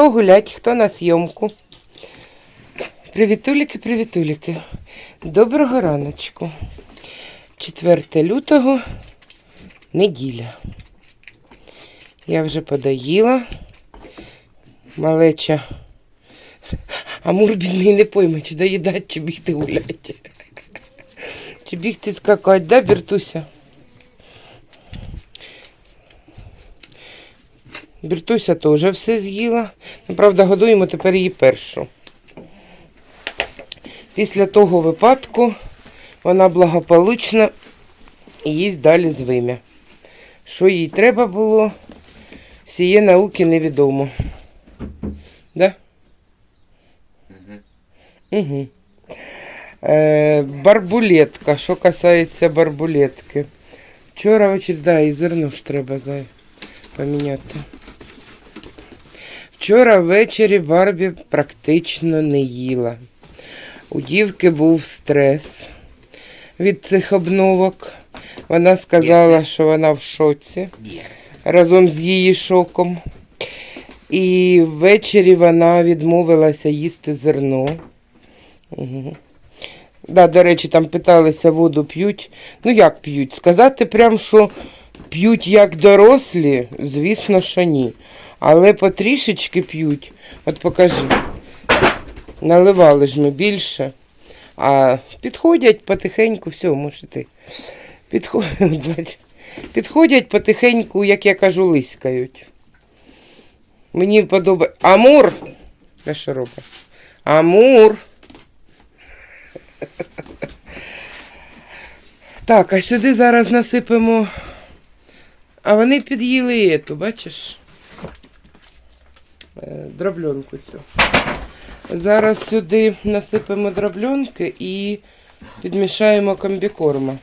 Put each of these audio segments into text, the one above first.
Хто гулять, хто на зйомку. Привітуліки, привітуліки. Доброго раночку. 4 лютого, неділя. Я вже подоїла. Малеча. Амур бідний не пойме, чи доїдати, чи бігти гуляти. Чи бігти скакати, да, Біртуся? Біртуся теж все з'їла. Ну, правда, годуємо тепер її першу. Після того випадку вона благополучно їсть далі з вим'я. Що їй треба було, сіє науки невідомо. Да? Угу. Е, барбулетка. Що касається барбулетки. Вчора вечір, да, і зерно ж треба за... поміняти. Вчора ввечері Барбі практично не їла. У дівки був стрес від цих обновок. Вона сказала, що вона в шоці разом з її шоком. І ввечері вона відмовилася їсти зерно. Угу. Да, до речі, там питалися, воду п'ють. Ну як п'ють? Сказати прям, що п'ють як дорослі, звісно, що ні. Але потрішечки п'ють. От покажи. Наливали ж ми більше. А підходять потихеньку, все, можете. Підходять, підходять потихеньку, як я кажу, лискають. Мені подобається. Амур! Що робить? Амур. Так, а сюди зараз насипемо. А вони під'їли ету, бачиш? Е, Дробльонку цю. Зараз сюди насипемо дробльонки і підмішаємо комбікорма,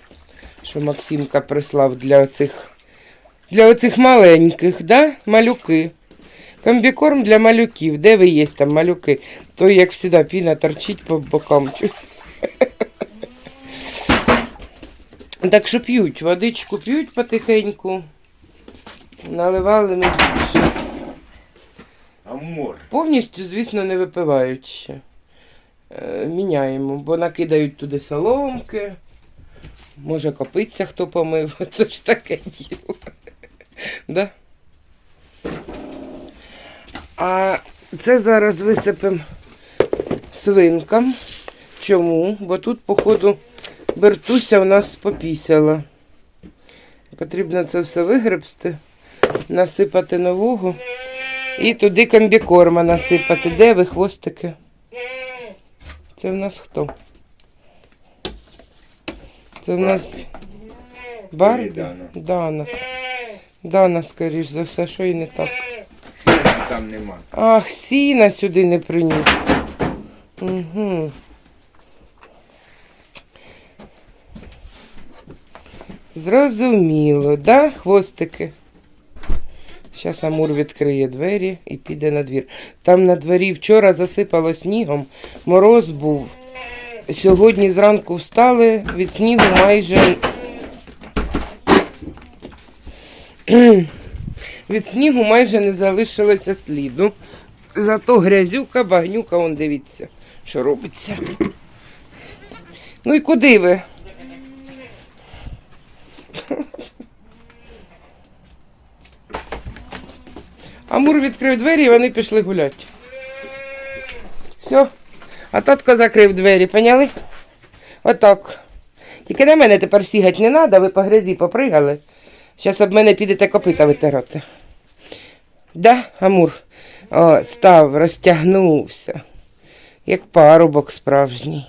що Максимка прислав для оцих, для оцих маленьких, да? малюки. Комбікорм для малюків. Де ви є там малюки? То, як завжди, піна торчить по бокам. Так що п'ють, водичку п'ють потихеньку. Наливали ми більше. Амур. Повністю, звісно, не випивають ще. Е, міняємо, бо накидають туди соломки. Може, копиться хто помив. Це ж таке діло. да? А це зараз висипемо свинкам. Чому? Бо тут, походу, Бертуся у нас попісяла. Потрібно це все вигребсти, насипати нового. І туди комбікорма насипати. Де ви хвостики? Це в нас хто? Це в нас Барбі? Дана. Дана. Дана, скоріш за все, що і не так. Сіна там нема. Ах, сіна сюди не приніс. Угу. Зрозуміло, да, хвостики? Зараз Амур відкриє двері і піде на двір. Там на дворі вчора засипало снігом, мороз був. Сьогодні зранку встали, від снігу майже. Від снігу майже не залишилося сліду. Зато грязюка, багнюка, он дивіться, що робиться. Ну і куди ви? Амур відкрив двері і вони пішли гуляти. Все. А татко закрив двері, поняли? Отак. Тільки на мене тепер сігати не треба, ви по грязі попригали. Зараз об мене підете копита витирати. Да, Амур? О, став, розтягнувся. Як парубок справжній.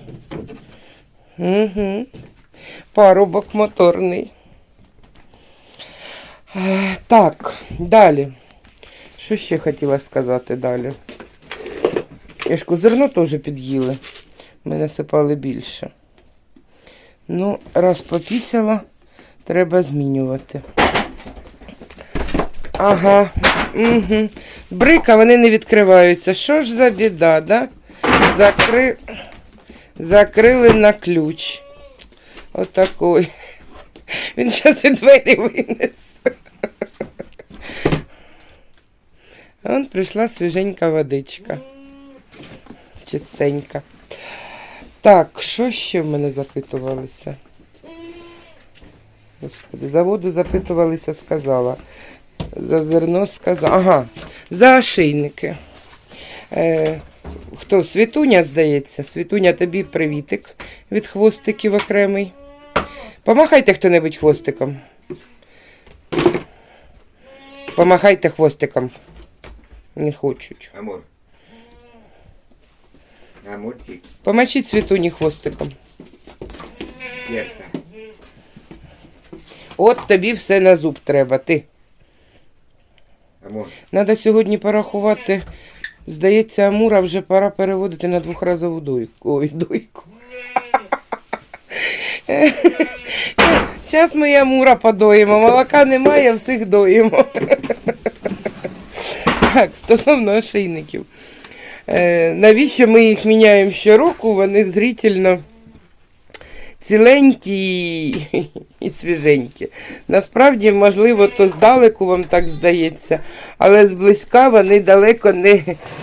Угу. Парубок моторний. Е, Так, далі. Що ще хотіла сказати далі? Яшку зерно теж під'їли. Ми насипали більше. Ну, раз попісяла, треба змінювати. Ага. Угу. Брика, вони не відкриваються. Що ж за біда, да? Закри... Закрили на ключ. Отакой. Він зараз і двері винесе. А Вон прийшла свіженька водичка. Чистенька. Так, що ще в мене запитувалися? Господи, за воду запитувалися, сказала. За зерно сказала. Ага, за ошейники. Е, хто? Світуня, здається. Світуня, тобі привітик від хвостиків окремий. Помахайте хто-небудь хвостиком. Помахайте хвостиком. Не хочуть. Амур. Амурчик. Помочіть світуні хвостиком. Як? От тобі все на зуб треба. Ти. Амур. Надо сьогодні порахувати. Здається, Амура вже пора переводити на двохразову дойку. Ой, дойку. Зараз ми Амура подоїмо. Молока немає, всіх доїмо. Так, стосовно ошейників. Е, навіщо ми їх міняємо щороку? Вони зрительно ціленькі і, свіженькі. Насправді, можливо, то здалеку вам так здається, але зблизька вони далеко не,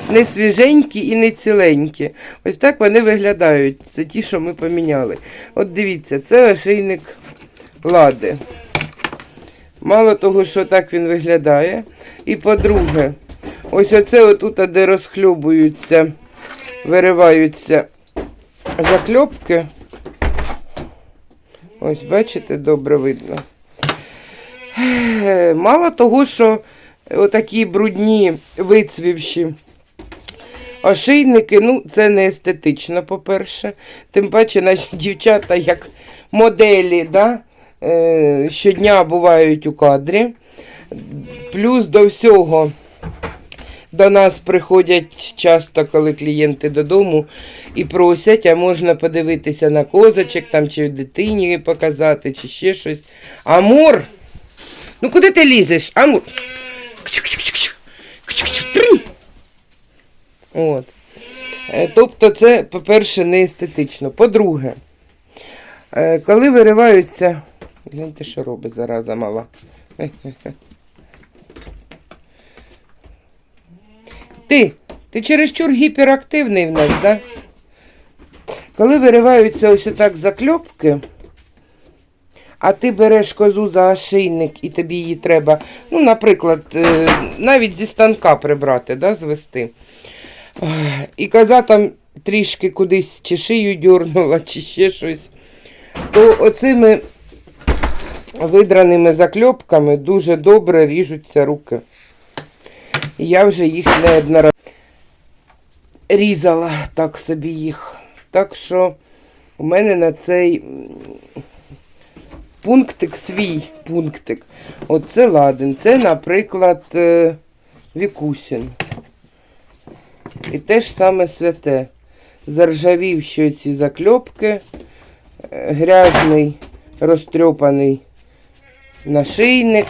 не свіженькі і не ціленькі. Ось так вони виглядають. Це ті, що ми поміняли. От дивіться, це ошейник лади. Мало того, що так він виглядає. І по-друге, ось оце отут, де розхльобуються, вириваються закльопки. Ось, бачите, добре видно. Мало того, що отакі брудні вицвівші ошейники, ну, це не естетично, по-перше. Тим паче наші дівчата, як моделі, да, е, щодня бувають у кадрі. Плюс до всього до нас приходять часто, коли клієнти додому і просять, а можна подивитися на козочок там, чи дитині показати, чи ще щось. Амур! Ну куди ти лізеш? Амур! От. Е, Тобто це, по-перше, не естетично. По-друге, е, коли вириваються. Гляньте, що робить зараза мала. Ти, ти чересчур гіперактивний в нас, да? Коли вириваються ось отак закльопки, а ти береш козу за ошейник і тобі її треба, ну, наприклад, е, навіть зі станка прибрати, да, звести. І коза там трішки кудись чи шию дьорнула, чи ще щось, то оцими видраними закльопками дуже добре ріжуться руки. Я вже їх неодноразово різала так собі їх. Так що у мене на цей пунктик свій пунктик. Оце ладен. Це, наприклад, е, Вікусін. І те ж саме святе. Заржавівші ці закльопки, е, грязний, розтрьопаний нашийник.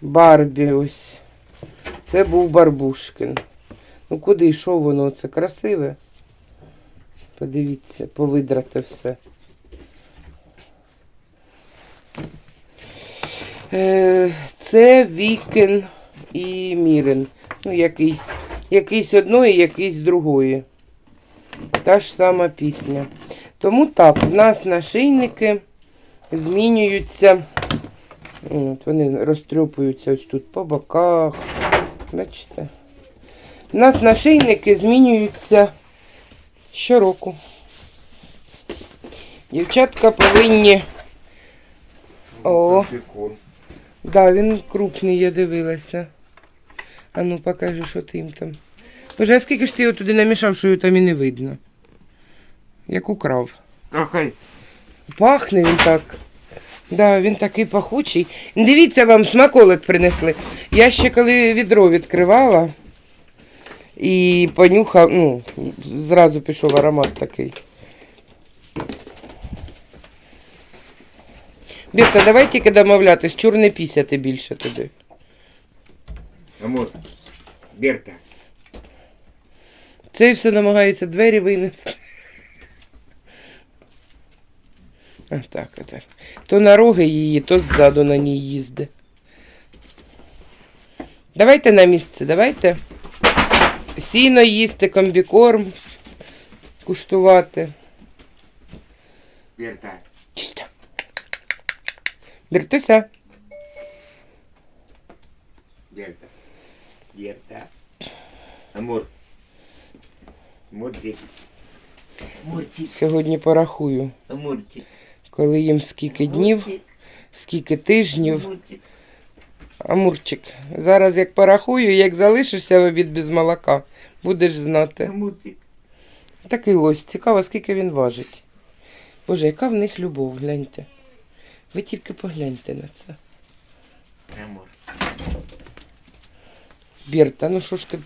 Барбі ось. Це був Барбушкін. Ну куди йшов воно? Це красиве. Подивіться, повидрате все. Е, це Вікен і Мірен. Ну, якийсь, якийсь одної, якийсь другої. Та ж сама пісня. Тому так, в нас нашийники змінюються. От, вони розтрьопуються ось тут по боках. Бачите? У нас нашийники змінюються щороку. Дівчатка повинні. О, да, він крупний, я дивилася. А ну покажи, що ти їм там. Боже, а скільки ж ти його туди намішав, що його там і не видно? Як украв. Какай. Пахне він так. Да, він такий пахучий. Дивіться, вам смаколик принесли. Я ще коли відро відкривала і понюхав, ну, зразу пішов аромат такий. Бірта, давай тільки домовлятись, чур не пісяти більше туди. Амур. Берта. Цей все намагається двері винести. А так, отак. То на роги її, то ззаду на ній їзди. Давайте на місце, давайте. Сіно їсти, комбікорм куштувати. Берта. Чисто. Берта. Берта. Амур. Мурчик. Мурчик. Сьогодні порахую, Амурчик. Коли їм скільки днів, скільки тижнів. Амурчик, зараз як порахую, як залишишся в обід без молока, будеш знати. Амурчик. Такий лось, цікаво, скільки він важить. Боже, яка в них любов, гляньте. Ви тільки погляньте на це. Амур. Берта, ну що ж ти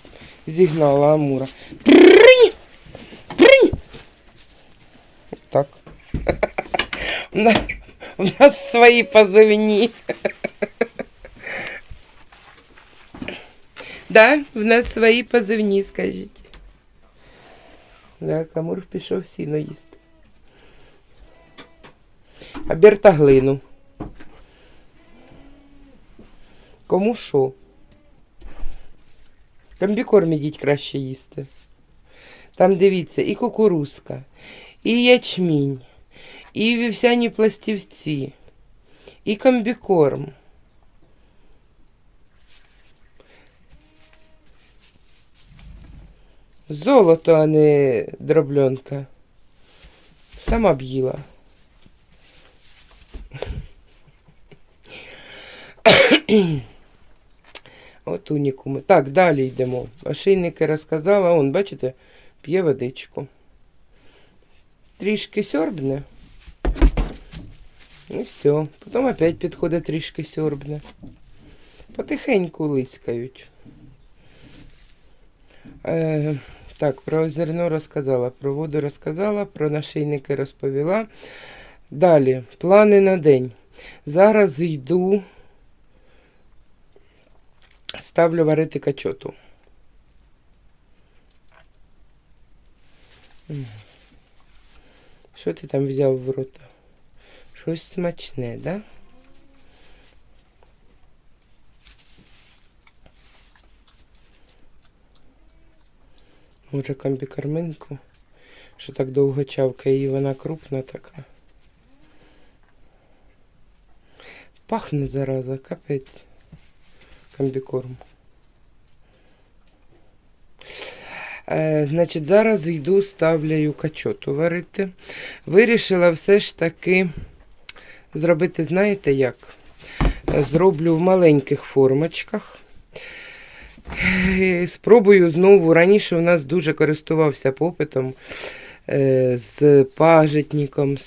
зігнала Амура? Тринь! Тринь! Так. У нас, свої позивні. Да, в нас свої позивні, скажіть. Да, Амур пішов сіно їсти. А Берта глину. Кому що? Комбікорм ідіть краще їсти. Там дивіться, і кукурузка, і ячмінь, і вівсяні пластівці, і комбікорм. Золото, а не дробленка. Сама б їла. От унікуми. Так, далі йдемо. Ошейники розказала, он, бачите, п'є водичку. Трішки сьорбне. І все. Потім опять підходить трішки сьорбне. Потихеньку лискають. Е, так, про зерно розказала, про воду розказала, про нашийники розповіла. Далі, плани на день. Зараз йду Ставлю варити качоту. Що ти там взяв в рота? Щось смачне, да? Може комбікарминку, що так довго чавкає, і вона крупна така. Пахне зараза, капець комбікорм. Е, значить, зараз йду, ставляю качоту варити. Вирішила все ж таки зробити, знаєте як? Зроблю в маленьких формочках. Е, Спробую знову. Раніше у нас дуже користувався попитом е, з пажитником, з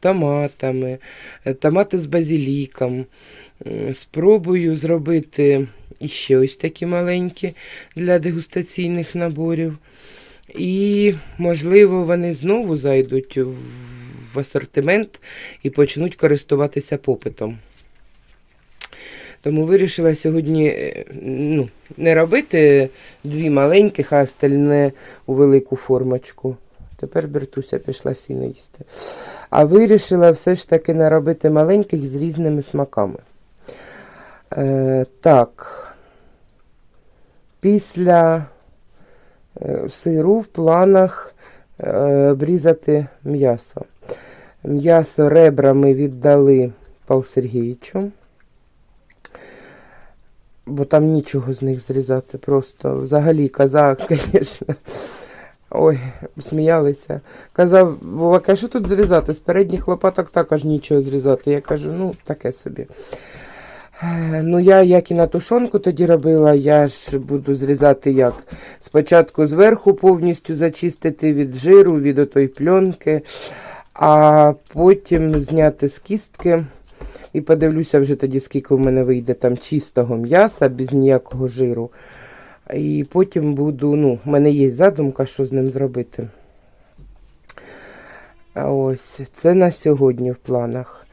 томатами, е, томати з базиліком. Спробую зробити іще ось такі маленькі для дегустаційних наборів. І, можливо, вони знову зайдуть в в асортимент і почнуть користуватися попитом. Тому вирішила сьогодні е, ну, не робити дві маленьких, а остальне у велику формочку. Тепер Бертуся пішла сіно їсти. А вирішила все ж таки наробити маленьких з різними смаками. Е, так. Після е, сиру в планах е, обрізати м'ясо. М'ясо ребрами віддали Павлу Сергійовичу. Бо там нічого з них зрізати. Просто взагалі казав, звісно. Ой, сміялися. Казав, Вова, каже, що тут зрізати? З передніх лопаток також нічого зрізати. Я кажу, ну, таке собі. Ну, я як і на тушонку тоді робила, я ж буду зрізати як. Спочатку зверху повністю зачистити від жиру, від отої пленки, а потім зняти з кістки. І подивлюся вже тоді, скільки в мене вийде там чистого м'яса, без ніякого жиру. І потім буду, ну, в мене є задумка, що з ним зробити. Ось, це на сьогодні в планах.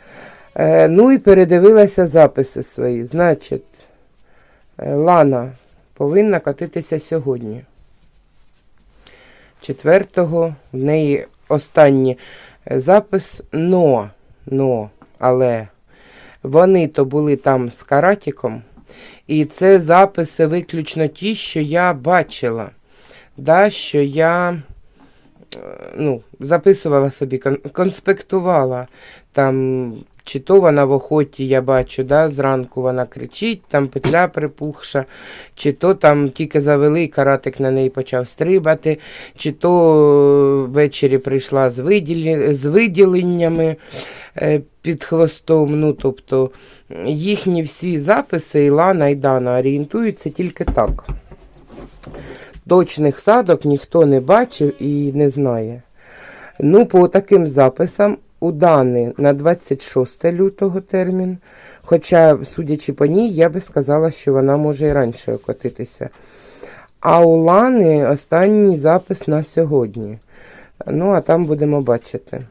Е, ну і передивилася записи свої. Значить, е, Лана повинна катитися сьогодні. Четвертого в неї останній е, запис но, но, але вони то були там з каратіком. І це записи виключно ті, що я бачила. Да, що я е, ну, записувала собі, конспектувала. Там, чи то вона в охоті, я бачу, да, зранку вона кричить, там петля припухша, чи то там тільки завели, каратик на неї почав стрибати, чи то е, ввечері прийшла з, виділі, з виділеннями е, під хвостом. Ну, тобто їхні всі записи Ілана і Дана орієнтуються тільки так. Точних садок ніхто не бачив і не знає. Ну, по таким записам у Дани на 26 лютого термін. Хоча, судячи по ній, я би сказала, що вона може і раніше окотитися. А у Лани останній запис на сьогодні. Ну, а там будемо бачити.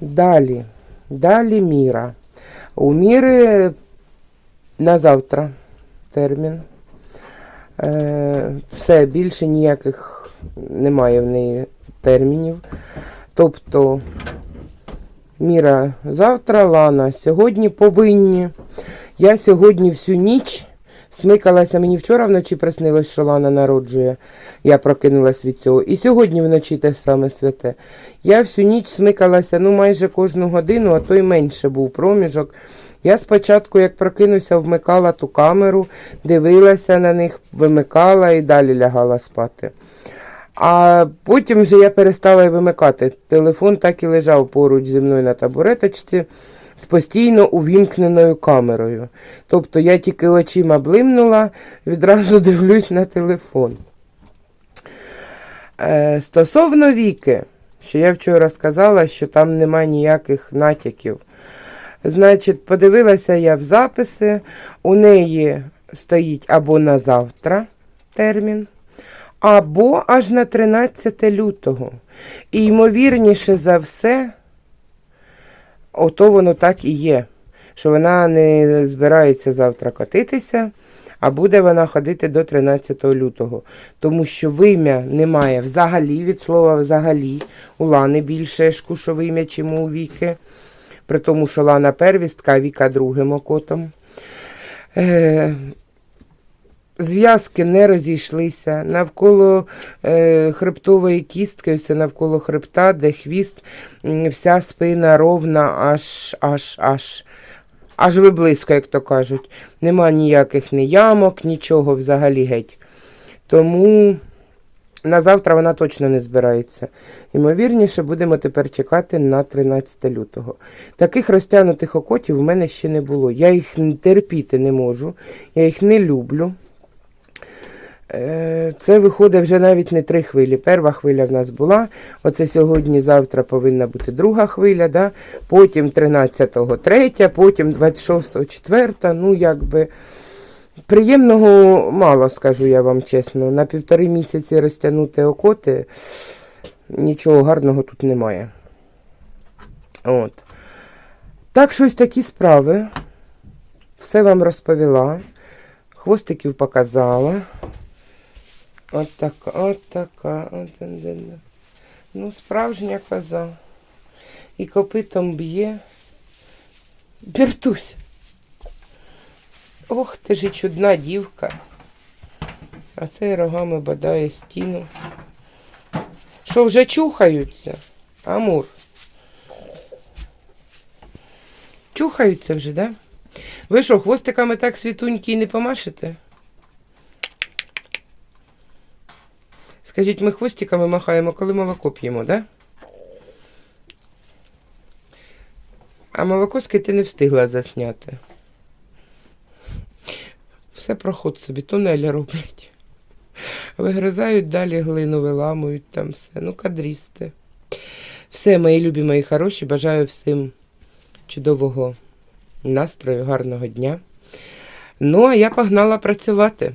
Далі. Далі Міра. У Міри на завтра термін. Е, все, більше ніяких немає в неї термінів. Тобто Міра завтра, Лана сьогодні повинні. Я сьогодні всю ніч смикалася, мені вчора вночі приснилось, що Лана народжує. Я прокинулась від цього. І сьогодні вночі те саме святе. Я всю ніч смикалася, ну майже кожну годину, а то й менше був проміжок. Я спочатку, як прокинуся, вмикала ту камеру, дивилася на них, вимикала і далі лягала спати. А потім вже я перестала вимикати. Телефон так і лежав поруч зі мною на табуреточці з постійно увімкненою камерою. Тобто я тільки очима блимнула, відразу дивлюсь на телефон. Е, стосовно віки, що я вчора сказала, що там нема ніяких натяків. Значить, подивилася я в записи, у неї стоїть або на завтра термін, або аж на 13 лютого. І ймовірніше за все, ото воно так і є, що вона не збирається завтра котитися, а буде вона ходити до 13 лютого. Тому що вим'я немає взагалі, від слова взагалі, у Лани більше шкушу вим'я, чим у Віки. При тому, що Лана первістка, Віка другим окотом. Е, Зв'язки не розійшлися. Навколо е, хребтової кістки, ось навколо хребта, де хвіст, вся спина ровна, аж, аж, аж, аж виблизько, як то кажуть. Нема ніяких ні ямок, нічого взагалі геть. Тому на завтра вона точно не збирається. Ймовірніше, будемо тепер чекати на 13 лютого. Таких розтягнутих окотів в мене ще не було. Я їх терпіти не можу, я їх не люблю. Е, Це виходить вже навіть не три хвилі. Перша хвиля в нас була. Оце сьогодні, завтра повинна бути друга хвиля, да? потім 13-го третя, потім 26-го четверта. Ну, якби приємного мало, скажу я вам чесно. На півтори місяці розтягнути окоти, нічого гарного тут немає. От. Так, щось такі справи. Все вам розповіла. Хвостиків показала. От така, от така. От. Ну, справжня коза. І копитом б'є. Бертусь. Ох, ти ж і чудна дівка. А цей рогами бадає стіну. Що вже чухаються? Амур. Чухаються вже, да? Ви що, хвостиками так світуньки і не помашете? Скажіть, ми хвостиками махаємо, коли молоко п'ємо, да? А молоко ти не встигла засняти. Все проход собі, тунелі роблять. Вигризають далі глину, виламують там все. Ну, кадрісти. Все, мої любі, мої хороші, бажаю всім чудового настрою, гарного дня. Ну, а я погнала працювати.